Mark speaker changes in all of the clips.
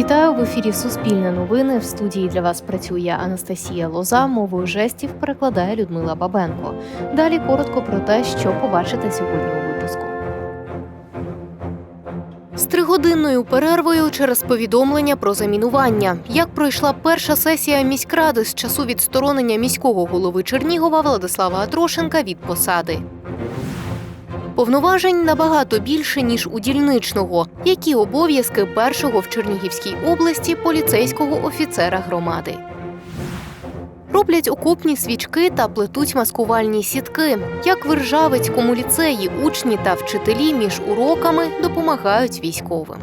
Speaker 1: Вітаю в ефірі Суспільне новини. В студії для вас працює Анастасія Лоза. Мовою жестів перекладає Людмила Бабенко. Далі коротко про те, що побачите сьогодні у випуску. З тригодинною перервою через повідомлення про замінування. Як пройшла перша сесія міськради з часу відсторонення міського голови Чернігова Владислава Атрошенка від посади. Повноважень набагато більше ніж у дільничного. Які обов'язки першого в Чернігівській області поліцейського офіцера громади? Роблять окопні свічки та плетуть маскувальні сітки. Як в Ржавицькому ліцеї учні та вчителі між уроками допомагають військовим.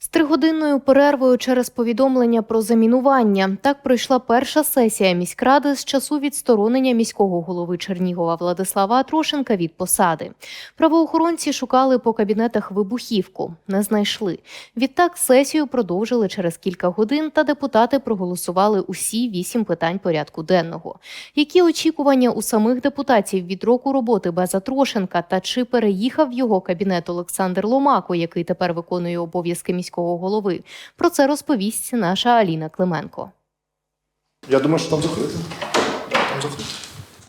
Speaker 1: З тригодинною перервою через повідомлення про замінування так пройшла перша сесія міськради з часу відсторонення міського голови Чернігова Владислава Атрошенка від посади. Правоохоронці шукали по кабінетах вибухівку, не знайшли. Відтак сесію продовжили через кілька годин, та депутати проголосували усі вісім питань порядку денного. Які очікування у самих депутатів від року роботи без Атрошенка та чи переїхав його кабінет Олександр Ломако, який тепер виконує обов'язки міського голови? Про це розповість наша Аліна Клименко.
Speaker 2: Я думаю, що там закрито. Там закрито.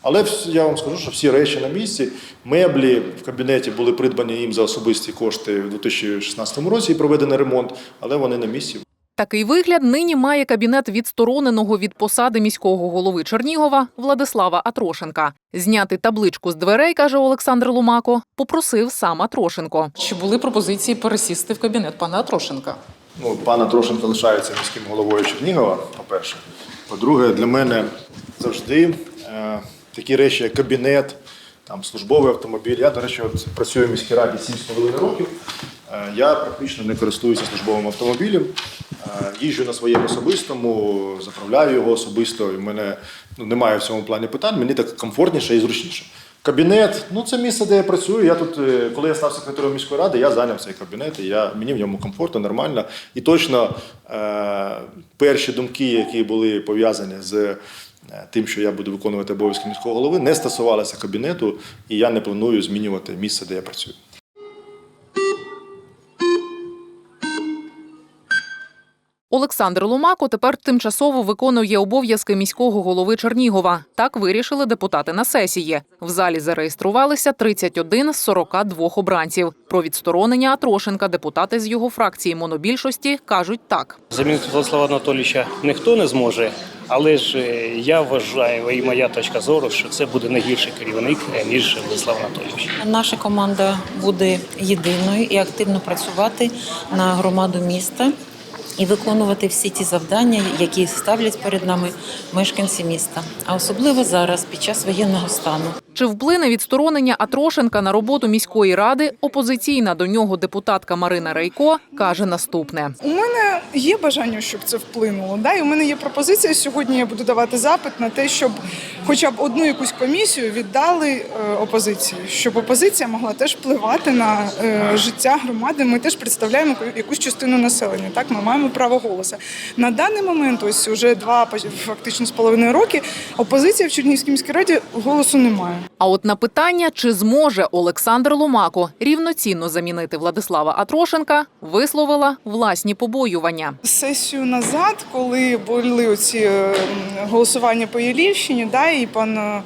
Speaker 2: Але я вам скажу, що всі речі на місці. Меблі в кабінеті були придбані їм за особисті кошти в 2016 році і проведений ремонт, але вони на місці.
Speaker 3: Такий вигляд нині має кабінет відстороненого від посади міського голови Чернігова Владислава Атрошенка. Зняти табличку з дверей, каже Олександр Лумако, попросив сам Атрошенко.
Speaker 4: Чи були пропозиції пересісти в кабінет пана Трошенка?
Speaker 2: Ну, пан Трошенко лишається міським головою Чернігова, по-перше. По-друге, для мене завжди е, такі речі, як кабінет, там, службовий автомобіль. Я, до речі, от працюю в міській раді 7,5 років. Е, я практично не користуюся службовим автомобілем. Е, їжджу на своєму особистому, заправляю його особисто. І в мене ну, немає в цьому плані питань. Мені так комфортніше і зручніше. Кабінет, ну це місце, де я працюю. Я тут, е, коли я став секретарем міської ради, я зайняв цей кабінет, і я, мені в ньому комфортно, нормально. І точно е, перші думки, які були пов'язані з тим, що я буду виконувати обов'язки міського голови, не стосувалися кабінету, і я не планую змінювати місце, де я працюю.
Speaker 3: Олександр Лумако тепер тимчасово виконує обов'язки міського голови Чернігова. Так вирішили депутати на сесії. В залі зареєструвалися 31 з 42 обранців. Про відсторонення Атрошенка депутати з його фракції монобільшості кажуть так.
Speaker 5: Замінити Владислава Анатолійовича ніхто не зможе, але ж е, я вважаю, і моя точка зору, що це буде не гірший керівник, е, ніж Владислав Анатолійович.
Speaker 6: Наша команда буде єдиною і активно працювати на громаду міста і виконувати всі ті завдання, які ставлять перед нами мешканці міста, а особливо зараз, під час воєнного стану.
Speaker 3: Чи вплине відсторонення Атрошенка на роботу міської ради? Опозиційна до нього депутатка Марина Рейко каже наступне.
Speaker 7: У мене є бажання, щоб це вплинуло. Да? І у мене є пропозиція. Сьогодні я буду давати запит на те, щоб хоча б одну якусь комісію віддали е, опозиції, щоб опозиція могла теж впливати на е, життя громади. Ми теж представляємо якусь частину населення. Так, ми маємо право голосу. На даний момент, ось уже два фактично з половиною роки, опозиція в Чернігівській міській раді голосу немає.
Speaker 3: А от на питання, чи зможе Олександр Ломако рівноцінно замінити Владислава Атрошенка, висловила власні побоювання.
Speaker 7: Сесію назад, коли були оці е, голосування по Єлівщині, да, і пан е,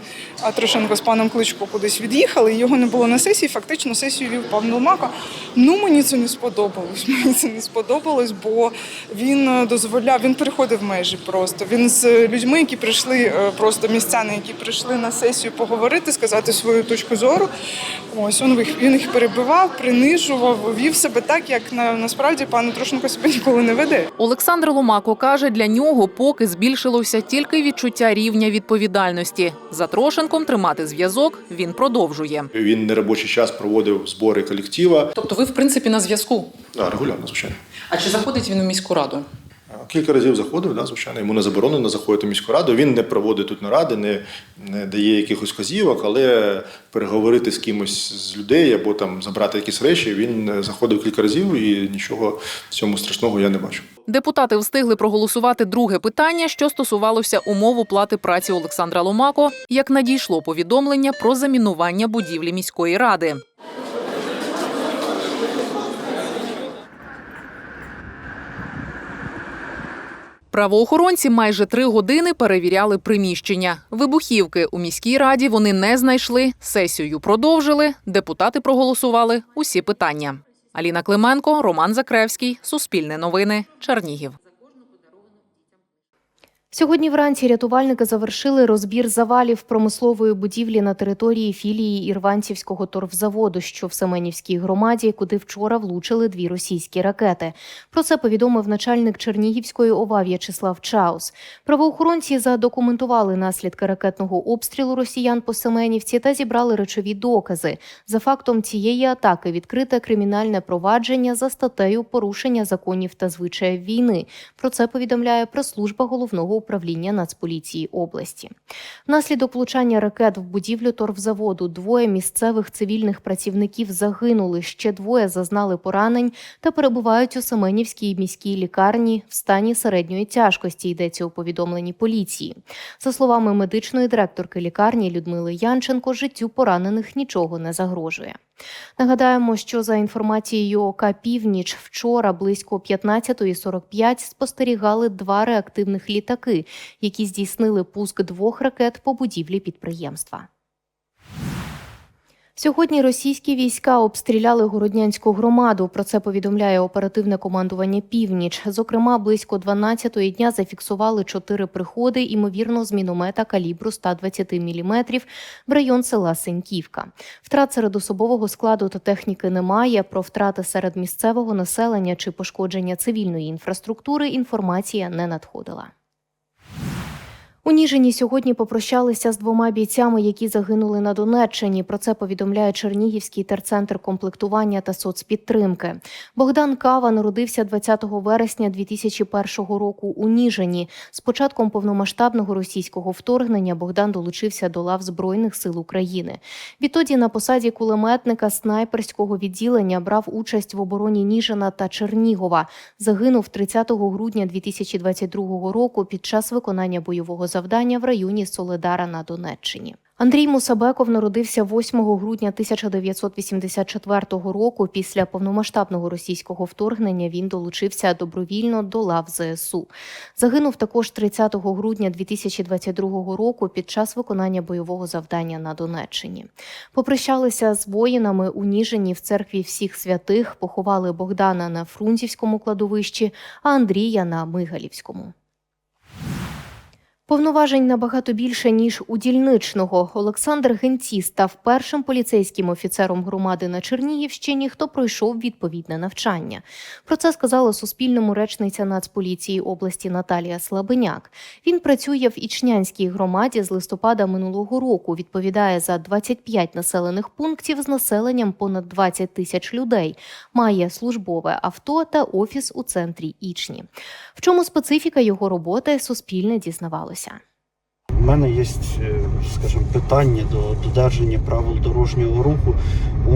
Speaker 7: Трошенко з паном Кличко кудись від'їхали, його не було на сесії. Фактично сесію вів пан Ломако. Ну мені це не сподобалось. Мені це не сподобалось, бо він е, дозволяв, він переходив межі просто. Він з людьми, які прийшли, просто містяни, які прийшли на сесію поговорити, сказати свою точку зору. Ось він їх він їх перебивав, принижував, вів себе так, як на насправді пан Трошенко себе ніколи не веде.
Speaker 3: Олександр Ломако каже, для нього поки збільшилося тільки відчуття рівня відповідальності. За Трошенком тримати зв'язок він продовжує.
Speaker 2: Він неробочий час проводив збори колектива.
Speaker 4: Тобто ви, в принципі, на зв'язку.
Speaker 2: Да, регулярно, звичайно.
Speaker 4: А чи заходить він у міську раду?
Speaker 2: Кілька разів заходив, да, звичайно, йому не заборонено заходити в міську раду. Він не проводить тут наради, не, не дає якихось вказівок, але переговорити з кимось з людей або там забрати якісь речі. Він заходив кілька разів і нічого цьому страшного я не бачу.
Speaker 3: Депутати встигли проголосувати друге питання, що стосувалося умов оплати праці Олександра Ломако, як надійшло повідомлення про замінування будівлі міської ради. Правоохоронці майже три години перевіряли приміщення. Вибухівки у міській раді вони не знайшли. Сесію продовжили. Депутати проголосували усі питання. Аліна Клименко, Роман Закревський, Суспільне новини, Чернігів.
Speaker 1: Сьогодні вранці рятувальники завершили розбір завалів промислової будівлі на території філії Ірванцівського торфзаводу, що в Семенівській громаді, куди вчора влучили дві російські ракети. Про це повідомив начальник Чернігівської ОВА В'ячеслав Чаус. Правоохоронці задокументували наслідки ракетного обстрілу росіян по Семенівці та зібрали речові докази. За фактом цієї атаки відкрите кримінальне провадження за статтею порушення законів та звичаїв війни. Про це повідомляє прес-служба головного управління Нацполіції області. Внаслідок влучання ракет в будівлю торфзаводу двоє місцевих цивільних працівників загинули. Ще двоє зазнали поранень та перебувають у Семенівській міській лікарні в стані середньої тяжкості. Йдеться у повідомленні поліції. За словами медичної директорки лікарні Людмили Янченко, життю поранених нічого не загрожує. Нагадаємо, що за інформацією ОК «Північ» вчора близько 15.45 спостерігали два реактивних літаки, які здійснили пуск двох ракет по будівлі підприємства. Сьогодні російські війська обстріляли Городнянську громаду. Про це повідомляє оперативне командування Північ. Зокрема, близько 12-ї дня зафіксували чотири приходи, ймовірно, з міномета калібру 120 мм в район села Сеньківка. Втрат серед особового складу та техніки немає. Про втрати серед місцевого населення чи пошкодження цивільної інфраструктури інформація не надходила. У Ніжині сьогодні попрощалися з двома бійцями, які загинули на Донеччині. Про це повідомляє Чернігівський терцентр комплектування та соцпідтримки. Богдан Кава народився 20 вересня 2001 року у Ніжині. З початком повномасштабного російського вторгнення Богдан долучився до лав Збройних сил України. Відтоді на посаді кулеметника снайперського відділення брав участь в обороні Ніжина та Чернігова. Загинув 30 грудня 2022 року під час виконання бойового завдання в районі Соледара на Донеччині. Андрій Мусабеков народився 8 грудня 1984 року. Після повномасштабного російського вторгнення він долучився добровільно до лав ЗСУ. Загинув також 30 грудня 2022 року під час виконання бойового завдання на Донеччині. Попрощалися з воїнами у Ніжині в церкві всіх святих, поховали Богдана на Фрунзівському кладовищі, а Андрія на Мигалівському. Повноважень набагато більше ніж у дільничного. Олександр Генці став першим поліцейським офіцером громади на Чернігівщині, хто пройшов відповідне навчання. Про це сказала Суспільному речниця Нацполіції області Наталія Слабеняк. Він працює в Ічнянській громаді з листопада минулого року. Відповідає за 25 населених пунктів з населенням понад 20 тисяч людей. Має службове авто та офіс у центрі Ічні. В чому специфіка його роботи Суспільне дізнавалося.
Speaker 8: У мене є, скажімо, питання до додержання правил дорожнього руху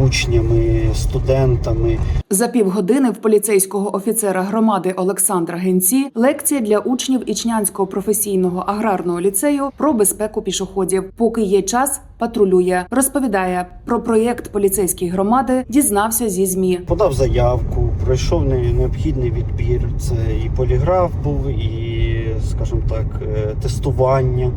Speaker 8: учнями, студентами.
Speaker 9: За півгодини в поліцейського офіцера громади Олександра Генці лекція для учнів Ічнянського професійного аграрного ліцею про безпеку пішоходів. Поки є час, патрулює. Розповідає про проєкт поліцейської громади, дізнався зі змі.
Speaker 8: Подав заявку, пройшов не- необхідний відбір. Це і поліграф був, і, скажімо так, е, тестування,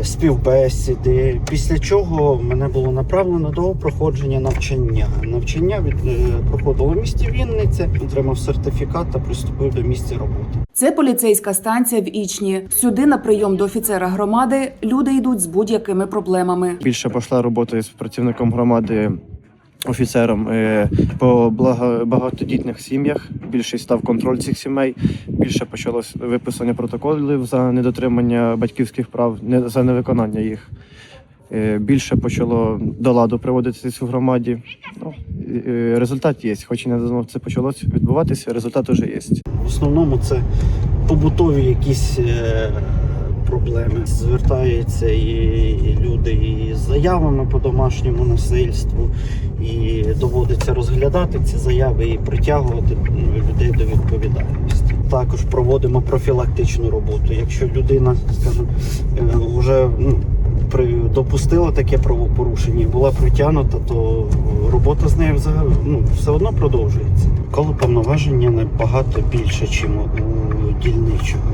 Speaker 8: е, співбесіди. Після чого мене було направлено до проходження навчання. Навчання від е, проходило в місті Вінниця, отримав сертифікат та приступив до місця роботи.
Speaker 9: Це поліцейська станція в Ічні. Сюди на прийом до офіцера громади люди йдуть з будь-якими проблемами.
Speaker 10: більше пішла робота з працівником громади. Офіцером е, по багатодітних сім'ях більше став контроль цих сімей. Більше почалось виписання протоколів за недотримання батьківських прав, за невиконання їх. Е, Більше почало до ладу приводитись в громаді. Ну, результат є. Хоч і не давно це почалось відбуватися, результат уже є.
Speaker 8: В основному це побутові якісь е, проблеми. Звертаються і, і люди і з заявами по домашньому насильству, і доводиться розглядати ці заяви і притягувати людей до відповідальності. Також проводимо профілактичну роботу. Якщо людина, скажімо, е, вже ну, допустила таке правопорушення і була притягнута, то робота з нею ну, все одно продовжується. Коли повноваження набагато більше, ніж у дільничого.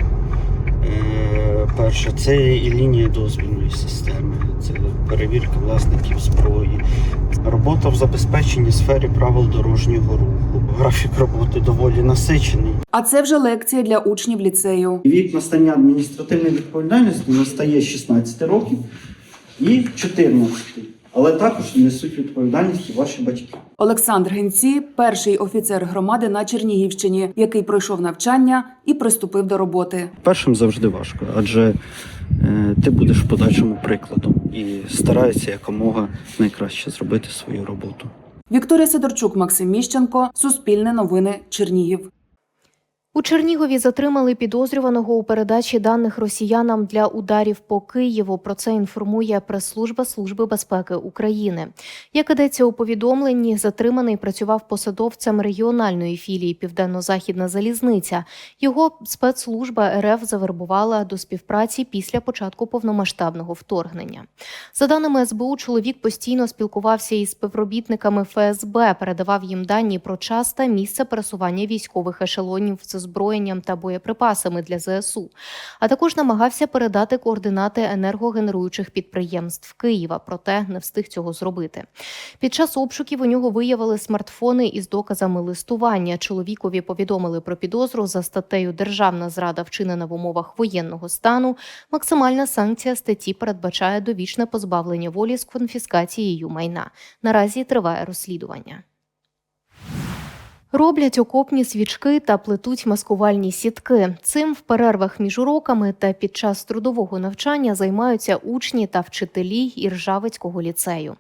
Speaker 8: По-перше, це і лінія дозвільної системи, це перевірка власників зброї, робота в забезпеченні сфері правил дорожнього руху. Графік роботи доволі насичений.
Speaker 9: А це вже лекція для учнів ліцею.
Speaker 8: Вік настання адміністративної відповідальності настає 16 років і 14. Але також несуть відповідальність і ваші батьки.
Speaker 9: Олександр Генці перший офіцер громади на Чернігівщині, який пройшов навчання і приступив до роботи.
Speaker 8: Першим завжди важко, адже е, ти будеш в подальшому прикладом і стараєшся якомога найкраще зробити свою роботу.
Speaker 9: Вікторія Сидорчук, Максим Міщенко, Суспільне новини, Чернігів.
Speaker 1: У Чернігові затримали підозрюваного у передачі даних росіянам для ударів по Києву. Про це інформує прес-служба Служби безпеки України. Як ідеться у повідомленні, затриманий працював посадовцем регіональної філії Південно-Західна залізниця. Його спецслужба РФ завербувала до співпраці після початку повномасштабного вторгнення. За даними СБУ, чоловік постійно спілкувався із співробітниками ФСБ, передавав їм дані про час та місце пересування військових ешелонів з озброєнням та боєприпасами для ЗСУ, а також намагався передати координати енергогенеруючих підприємств Києва, проте не встиг цього зробити. Під час обшуків у нього виявили смартфони із доказами листування. Чоловікові повідомили про підозру за статтею Державна зрада вчинена в умовах воєнного стану. Максимальна санкція статті передбачає довічне позбавлення волі з конфіскацією майна. Наразі триває розслідування. Роблять окопні свічки та плетуть маскувальні сітки. Цим в перервах між уроками та під час трудового навчання займаються учні та вчителі Іржавицького ліцею.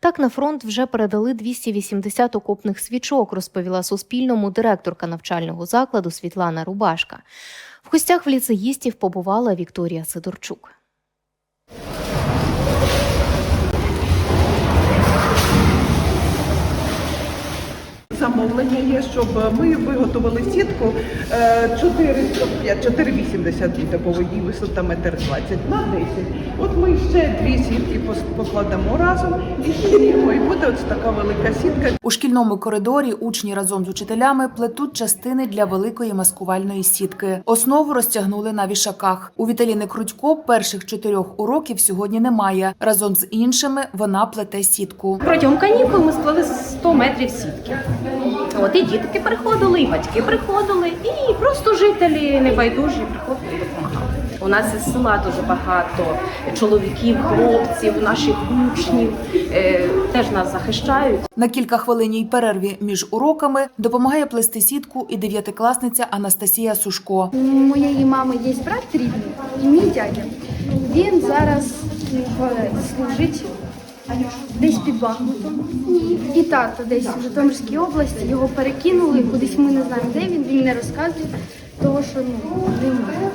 Speaker 1: Так на фронт вже передали 280 окопних свічок, розповіла Суспільному директорка навчального закладу Світлана Рубашка. В гостях в ліцеїстів побувала Вікторія Сидорчук.
Speaker 11: Замовлення є, щоб ми виготовили сітку е, 4,45, 4,80 буде по воді, висота метр 20 на 10. От ми ще дві сітки покладемо разом і зшиємо, і буде ось така велика сітка.
Speaker 9: У шкільному коридорі учні разом з учителями плетуть частини для великої маскувальної сітки. Основу розтягнули на вішаках. У Віталіни Крутько перших чотирьох уроків сьогодні немає. Разом з іншими вона плете сітку.
Speaker 12: Протягом канікул ми сплели 100 метрів сітки. От і дітки приходили, і батьки приходили, і просто жителі небайдужі приходили і допомагали. У нас із села дуже багато чоловіків, хлопців, наших учнів е, теж нас захищають.
Speaker 9: На кілька хвилинній перерві між уроками допомагає плести сітку і дев'ятикласниця Анастасія Сушко.
Speaker 13: У моєї мами є брат рідний і мій дядя. Він зараз служить десь під Бахмутом. І тато десь в Житомирській області його перекинули кудись. Ми не знаємо, де він. Він не розказує, того що ну немає.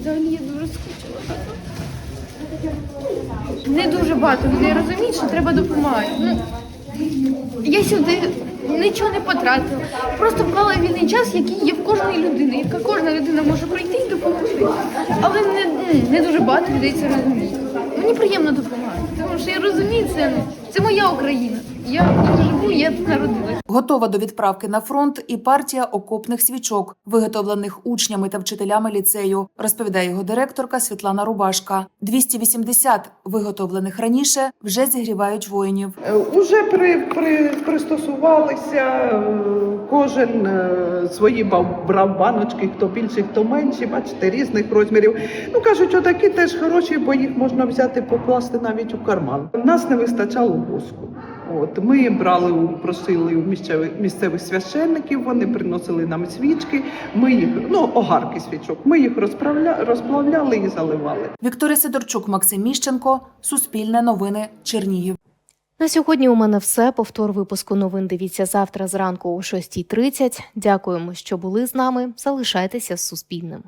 Speaker 13: Взагалі я дуже скучила. Не дуже багато людей розуміють, що треба допомагати. Ну, я сюди нічого не потратила. Просто вклала вільний час, який є в кожної людини. Яка кожна людина може прийти і допомогти. Але не, не дуже багато людей це розуміють. Мені приємно допомагати, тому що я розумію це. Це моя Україна. Я тут живу, я тут народилась.
Speaker 9: Готова до відправки на фронт і партія окопних свічок, виготовлених учнями та вчителями ліцею, розповідає його директорка Світлана Рубашка. 280 виготовлених раніше вже зігрівають воїнів.
Speaker 11: Е, Уже при, при, пристосувалися, е, кожен е, свої брав баночки, хто більші, хто менші, бачите, різних розмірів. Ну кажуть, отакі теж хороші, бо їх можна взяти, покласти навіть у карман. Нас не вистачало воску. От ми брали, у- просили у місцевих місцевих священників, вони приносили нам свічки. Ми їх, ну огарки свічок. Ми їх розправля, розплавляли і заливали.
Speaker 9: Вікторія Сидорчук, Максим Міщенко, Суспільне новини, Чернігів.
Speaker 1: На сьогодні у мене все. Повтор випуску новин дивіться завтра зранку о 6.30. Дякуємо, що були з нами. Залишайтеся з Суспільним.